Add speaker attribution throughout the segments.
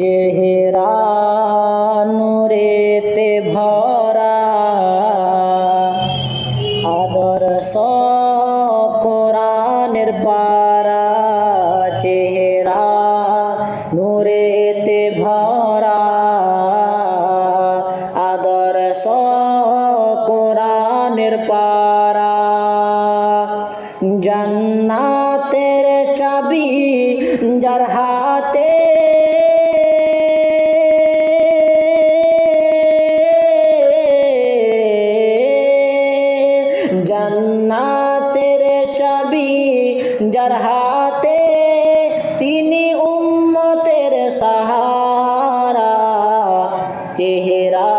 Speaker 1: চেহারা নূরেতে ভরা। আদর্শ কোরআনের পারা। চেহারা নূরেতে ভরা। আদর্শ কোরআনের পারা। জান্নাতের চাবি যার হাতে যার হাতে তিনি উম্মতের সাহারা। চেহারা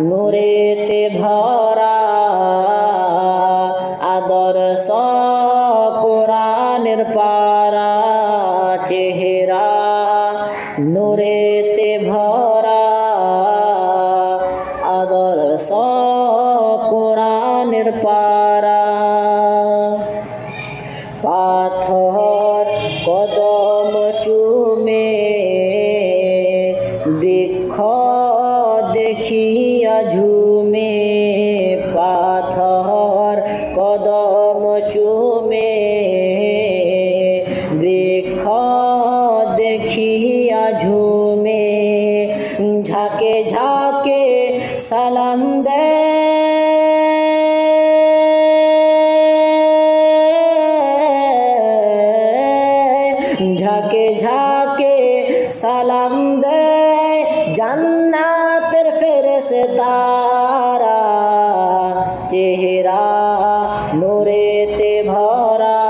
Speaker 1: নূরেতে ভরা। আদর্শ কোরআনের পারা। চেহারা নুরেতে ভরা। আদর্শ কোরআনের পারা। কদম চুমে বৃক্ষ দেখিয়া ঝুমে পাথর কদম চুমে বৃক্ষ দেখিয়া ঝুমে ঝাঁকে ঝাঁকে সালাম দেয়। দেয় জান্নাতের ফেরেশে তারা চেহারা নূরেতে ভরা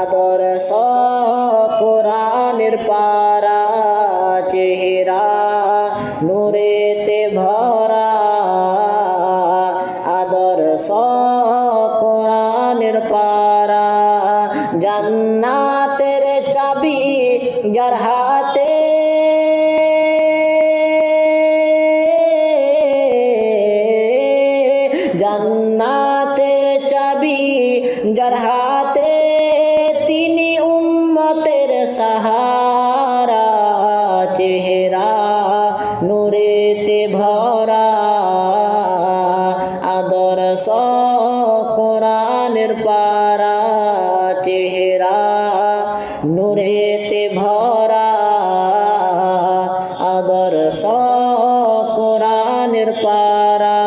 Speaker 1: আদর্শ কোরআনের পারা। চেহারা নূরেতে ভরা আদর্শ কোরআনের পারা। জান্নাতের চাবি যার হাতে। জান্নাতে চাবি যার হাতে তিনি উম্মতের সাহারা, চেহারা নূরেতে ভরা। আদর্শ কোরআনের পারা, চেহারা নূরেতে ভরা। পারা।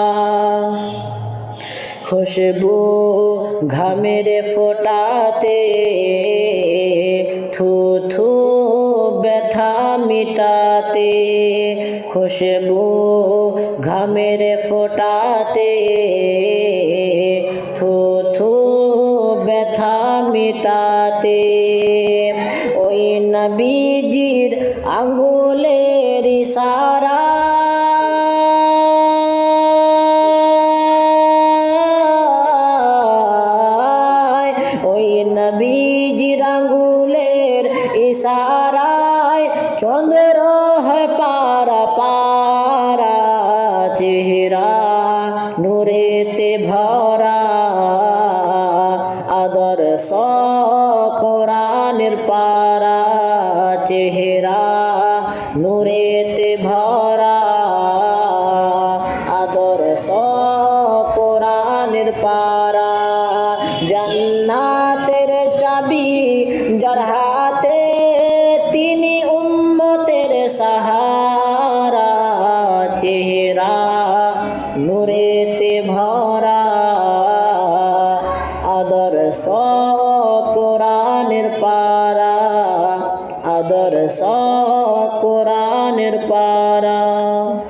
Speaker 1: খুশবু ঘামের ফোটাতে থু থু ব্যথা মিটাতে। খুশবু ঘামের ফোটাতে থু থু ব্যথা মিটাতে। ওই নবীজির আঙ্গুলের ইশারা চন্দ্র পারা পারা চেহারা নূরেতে ভরা আদর্শ কোরআনের পারা চেহারা নূরেতে ভরা আদর্শ কোরআনের পারা জান্নাতের চাবি যার হাতে তিনি উম্মতের সাহারা চেহারা নুরেতে ভরা। আদর কোরআনের পারা আদর কোরআনের পারা